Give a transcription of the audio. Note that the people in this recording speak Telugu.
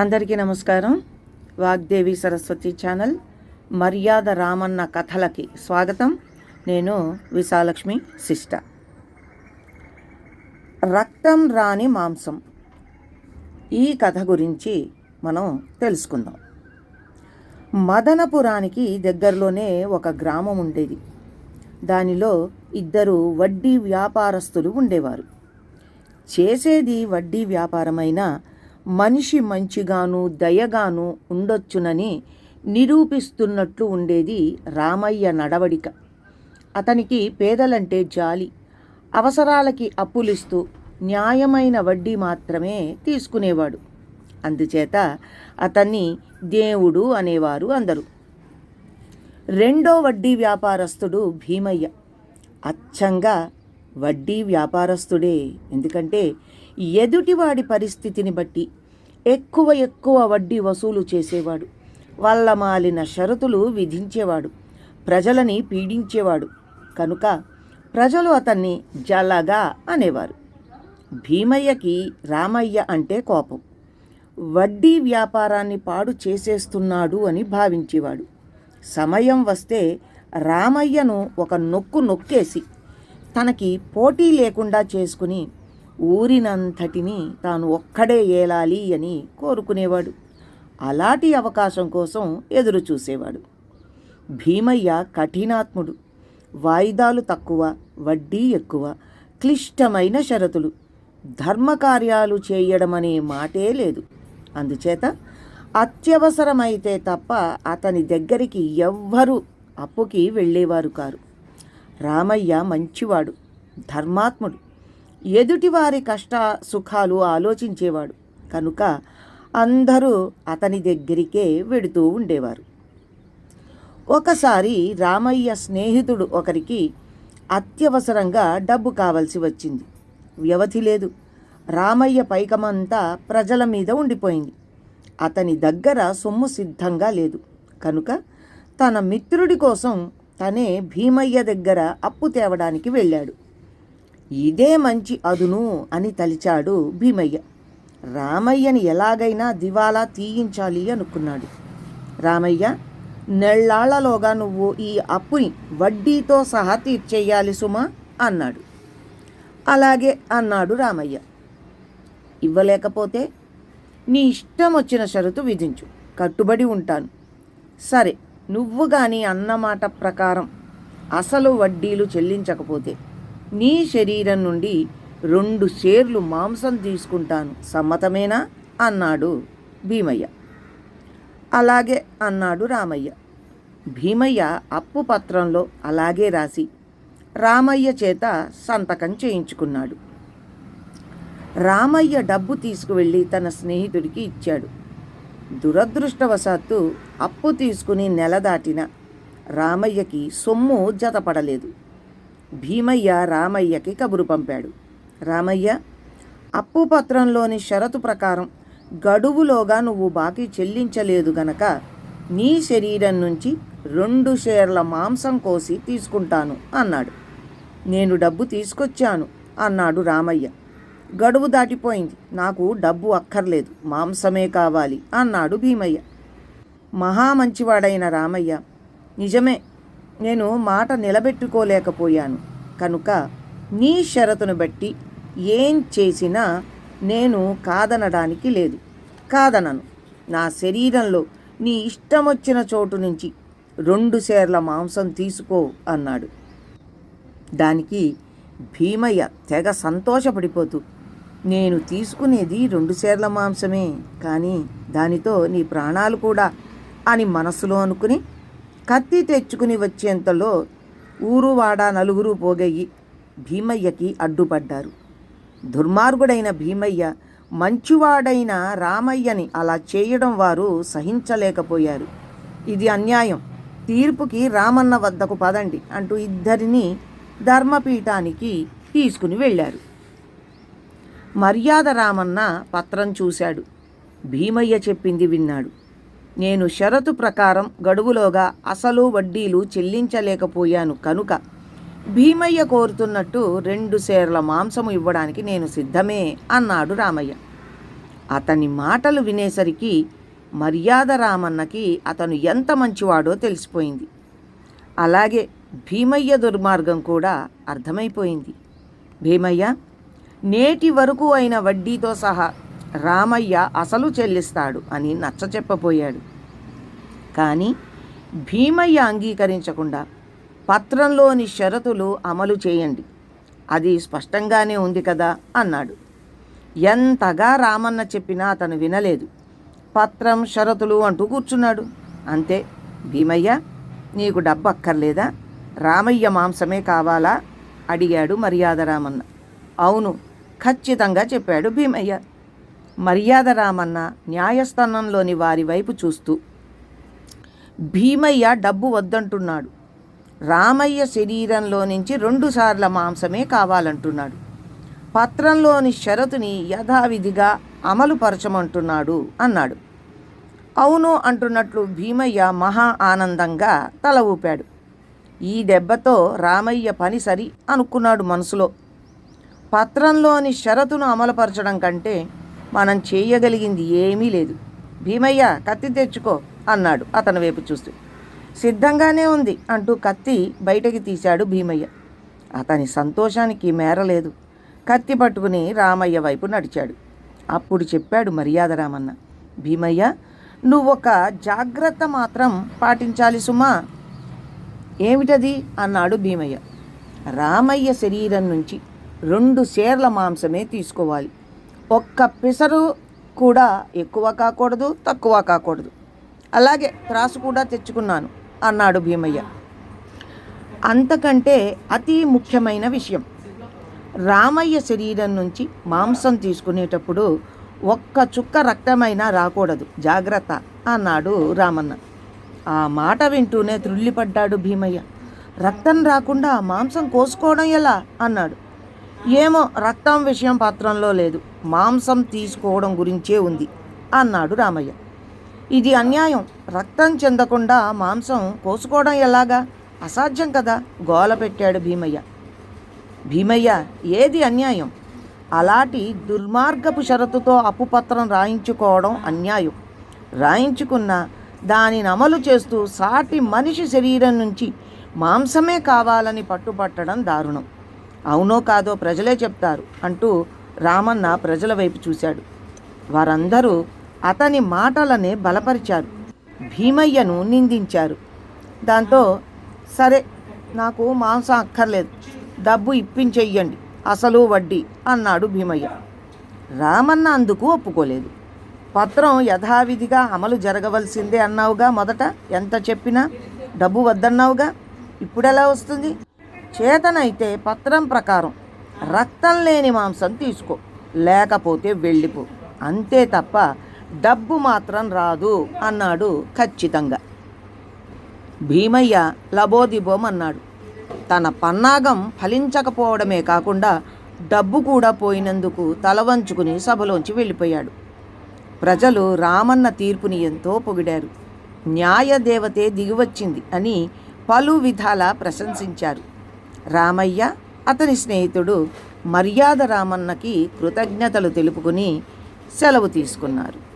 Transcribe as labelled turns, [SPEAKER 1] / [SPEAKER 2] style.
[SPEAKER 1] అందరికీ నమస్కారం. వాగ్దేవి సరస్వతి ఛానల్ మర్యాద రామన్న కథలకి స్వాగతం. నేను విశాలక్ష్మి శిష్ట రక్తం రాని మాంసం. ఈ కథ గురించి మనం తెలుసుకుందాం. మదనపురానికి దగ్గరలోనే ఒక గ్రామం ఉండేది. దానిలో ఇద్దరు వడ్డీ వ్యాపారస్తులు ఉండేవారు. చేసేది వడ్డీ వ్యాపారమైన మనిషి మంచిగాను దయగాను ఉండొచ్చునని నిరూపిస్తున్నట్లు ఉండేది రామయ్య నడవడిక. అతనికి పేదలంటే జాలి. అవసరాలకి అప్పులిస్తూ న్యాయమైన వడ్డీ మాత్రమే తీసుకునేవాడు. అందుచేత అతన్ని దేవుడు అనేవారు అందరూ. రెండో వడ్డీ వ్యాపారస్తుడు భీమయ్య. అచ్చంగా వడ్డీ వ్యాపారస్తుడే. ఎందుకంటే ఎదుటివాడి పరిస్థితిని బట్టి ఎక్కువ ఎక్కువ వడ్డీ వసూలు చేసేవాడు. వాళ్ళ మాలిన షరతులు విధించేవాడు. ప్రజలని పీడించేవాడు. కనుక ప్రజలు అతన్ని జలగా అనేవారు. భీమయ్యకి రామయ్య అంటే కోపం. వడ్డీ వ్యాపారాన్ని పాడు చేసేస్తున్నాడు అని భావించేవాడు. సమయం వస్తే రామయ్యను ఒక నొక్కు నొక్కేసి తనకి పోటీ లేకుండా చేసుకుని ఊరినంతటిని తాను ఒక్కడే ఏలాలి అని కోరుకునేవాడు. అలాంటి అవకాశం కోసం ఎదురు చూసేవాడు భీమయ్య కఠినాత్ముడు వాయిదాలు తక్కువ వడ్డీ ఎక్కువ క్లిష్టమైన షరతులు. ధర్మకార్యాలు చేయడం అనే మాటే లేదు. అందుచేత అత్యవసరమైతే తప్ప అతని దగ్గరికి ఎవ్వరూ అప్పుకి వెళ్ళేవారు కారు. రామయ్య మంచివాడు ధర్మాత్ముడు. ఎదుటివారి కష్ట సుఖాలు ఆలోచించేవాడు. కనుక అందరూ అతని దగ్గరికే వెడుతూ ఉండేవారు. ఒకసారి రామయ్య స్నేహితుడు ఒకరికి అత్యవసరంగా డబ్బు కావలసి వచ్చింది. వ్యవధి లేదు. రామయ్య పైకమంతా ప్రజల మీద ఉండిపోయింది. అతని దగ్గర సొమ్ము సిద్ధంగా లేదు. కనుక తన మిత్రుడి కోసం తనే భీమయ్య దగ్గర అప్పు తేవడానికి వెళ్ళాడు. ఇదే మంచి అదును అని తలిచాడు భీమయ్య. రామయ్యని ఎలాగైనా దివాలా తీయించాలి అనుకున్నాడు. రామయ్య నెళ్ళాళ్ళలోగా నువ్వు ఈ అప్పుని వడ్డీతో సహా తీర్చేయాలి సుమా అన్నాడు. అలాగే అన్నాడు రామయ్య. ఇవ్వలేకపోతే నీ ఇష్టం వచ్చిన షరతు విధించు. కట్టుబడి ఉంటాను. సరే నువ్వు కానీ అన్నమాట ప్రకారం అసలు వడ్డీలు చెల్లించకపోతే నీ శరీరం నుండి రెండు షేర్లు మాంసం తీసుకుంటాను. సమ్మతమేనా? అన్నాడు భీమయ్య. అలాగే అన్నాడు రామయ్య. భీమయ్య అప్పు పత్రంలో అలాగే రాసి రామయ్య చేత సంతకం చేయించుకున్నాడు. రామయ్య డబ్బు తీసుకువెళ్ళి తన స్నేహితుడికి ఇచ్చాడు. దురదృష్టవశాత్తు అప్పు తీసుకుని నెల దాటిన రామయ్యకి సొమ్ము జతపడలేదు. భీమయ్య రామయ్యకి కబురు పంపాడు. రామయ్య అప్పు పత్రంలోని షరతు ప్రకారం గడువులోగా నువ్వు బాకీ చెల్లించలేదు గనక నీ శరీరం నుంచి రెండు షేర్ల మాంసం కోసి తీసుకుంటాను అన్నాడు. నేను డబ్బు తీసుకొచ్చాను అన్నాడు రామయ్య. గడువు దాటిపోయింది. నాకు డబ్బు అక్కర్లేదు. మాంసమే కావాలి అన్నాడు భీమయ్య. మహా మంచివాడైన రామయ్య నిజమే నేను మాట నిలబెట్టుకోలేకపోయాను. కనుక నీ షరతును బట్టి ఏం చేసినా నేను కాదనడానికి లేదు. కాదనను. నా శరీరంలో నీ ఇష్టం వచ్చిన చోటు నుంచి రెండు సేర్ల మాంసం తీసుకో అన్నాడు. దానికి భీమయ్య తెగ సంతోషపడిపోతూ నేను తీసుకునేది రెండు సేర్ల మాంసమే కానీ దానితో నీ ప్రాణాలు కూడా అని మనసులో అనుకుని కత్తి తెచ్చుకుని వచ్చేంతలో ఊరు వాడ నలుగురు పోగయ్యి భీమయ్యకి అడ్డుపడ్డారు. దుర్మార్గుడైన భీమయ్య మంచివాడైన రామయ్యని అలా చేయడం వారు సహించలేకపోయారు. ఇది అన్యాయం. తీర్పుకి రామన్న వద్దకు పదండి అంటూ ఇద్దరిని ధర్మపీఠానికి తీసుకుని వెళ్ళారు. మర్యాద రామన్న పత్రం చూశాడు. భీమయ్య చెప్పింది విన్నాడు. నేను షరతు ప్రకారం గడువులోగా అసలు వడ్డీలు చెల్లించలేకపోయాను కనుక భీమయ్య కోరుతున్నట్టు రెండు సేర్ల మాంసము ఇవ్వడానికి నేను సిద్ధమే అన్నాడు రామయ్య. అతని మాటలు వినేసరికి మర్యాద రామన్నకి అతను ఎంత మంచివాడో తెలిసిపోయింది. అలాగే భీమయ్య దుర్మార్గం కూడా అర్థమైపోయింది. భీమయ్య నేటి వరకు అయిన వడ్డీతో సహా రామయ్య అసలు చెల్లిస్తాడు అని నచ్చ చెప్పబోయాడు కానీ భీమయ్య అంగీకరించకుండా పత్రంలోని షరతులు అమలు చేయండి. అది స్పష్టంగానే ఉంది కదా అన్నాడు. ఎంతగా రామన్న చెప్పినా అతను వినలేదు. పత్రం షరతులు అంటూ కూర్చున్నాడు. అంతే. భీమయ్య నీకు డబ్బు అక్కర్లేదా రామయ్య మాంసమే కావాలా? అడిగాడు మర్యాద రామన్న. అవును ఖచ్చితంగా చెప్పాడు భీమయ్య. మర్యాద రామన్న న్యాయస్థానంలోని వారి వైపు చూస్తూ భీమయ్య డబ్బు వద్దంటున్నాడు. రామయ్య శరీరంలో నుంచి రెండుసార్ల మాంసమే కావాలంటున్నాడు. పత్రంలోని షరతుని యథావిధిగా అమలు పరచమంటున్నాడు అన్నాడు. అవును అంటున్నట్లు భీమయ్య మహా ఆనందంగా తల ఊపాడు. ఈ దెబ్బతో రామయ్య పని సరి అనుకున్నాడు మనసులో. పత్రంలోని షరతును అమలుపరచడం కంటే మనం చేయగలిగింది ఏమీ లేదు. భీమయ్య కత్తి తెచ్చుకో. అన్నాడు అతని వైపు చూస్తూ. సిద్ధంగానే ఉంది అంటూ కత్తి బయటకి తీశాడు భీమయ్య. అతని సంతోషానికి మేరలేదు కత్తి పట్టుకుని రామయ్య వైపు నడిచాడు. అప్పుడు చెప్పాడు మర్యాద రామన్న భీమయ్య నువ్వొక జాగ్రత్త మాత్రం పాటించాలి సుమా. ఏమిటది? అన్నాడు భీమయ్య. రామయ్య శరీరం నుంచి రెండు సేర్ల మాంసమే తీసుకోవాలి. ఒక్క పిసరు కూడా ఎక్కువ కాకూడదు తక్కువ కాకూడదు. అలాగే త్రాసు కూడా తెచ్చుకున్నాను అన్నాడు భీమయ్య. అంతకంటే అతి ముఖ్యమైన విషయం రామయ్య శరీరం నుంచి మాంసం తీసుకునేటప్పుడు ఒక్క చుక్క రక్తమైనా రాకూడదు జాగ్రత్త అన్నాడు రామన్న. ఆ మాట వింటూనే త్రుళ్ళిపడ్డాడు భీమయ్య. రక్తం రాకుండా మాంసం కోసుకోవడం ఎలా? అన్నాడు. ఏమో రక్తం విషయం పత్రంలో లేదు మాంసం తీసుకోవడం గురించే ఉంది అన్నాడు రామయ్య. ఇది అన్యాయం. రక్తం చెందకుండా మాంసం కోసుకోవడం ఎలాగా? అసాధ్యం కదా. గోల పెట్టాడు భీమయ్య. భీమయ్య ఏది అన్యాయం? అలాంటి దుర్మార్గపు షరతుతో అప్పుపత్రం రాయించుకోవడం అన్యాయం. రాయించుకున్న దానిని అమలు చేస్తూ సాటి మనిషి శరీరం నుంచి మాంసమే కావాలని పట్టుపట్టడం దారుణం. అవునో కాదో ప్రజలే చెప్తారు అంటూ రామన్న ప్రజల వైపు చూశాడు. వారందరూ అతని మాటలనే బలపరిచారు భీమయ్యను నిందించారు. దాంతో సరే నాకు మాంసం అక్కర్లేదు. డబ్బు ఇప్పించెయ్యండి. అసలు వడ్డీ అన్నాడు భీమయ్య. రామన్న అందుకు ఒప్పుకోలేదు. పత్రం యథావిధిగా అమలు జరగవలసిందే అన్నావుగా మొదట? ఎంత చెప్పినా? డబ్బు వద్దన్నావుగా? ఇప్పుడెలా వస్తుంది? చేతనైతే పత్రం ప్రకారం రక్తం లేని మాంసం తీసుకో. లేకపోతే వెళ్ళిపో. అంతే తప్ప డబ్బు మాత్రం రాదు అన్నాడు ఖచ్చితంగా. భీమయ్య లబోదిబోం అన్నాడు తన పన్నాగం ఫలించకపోవడమే కాకుండా డబ్బు కూడా పోయినందుకు తలవంచుకుని సభలోంచి వెళ్ళిపోయాడు. ప్రజలు రామన్న తీర్పుని ఎంతో పొగిడారు. న్యాయదేవతే దిగివచ్చింది అని పలు విధాల ప్రశంసించారు. రామయ్య అతని స్నేహితుడు మర్యాద రామన్నకి కృతజ్ఞతలు తెలుపుకుని సెలవు తీసుకున్నారు.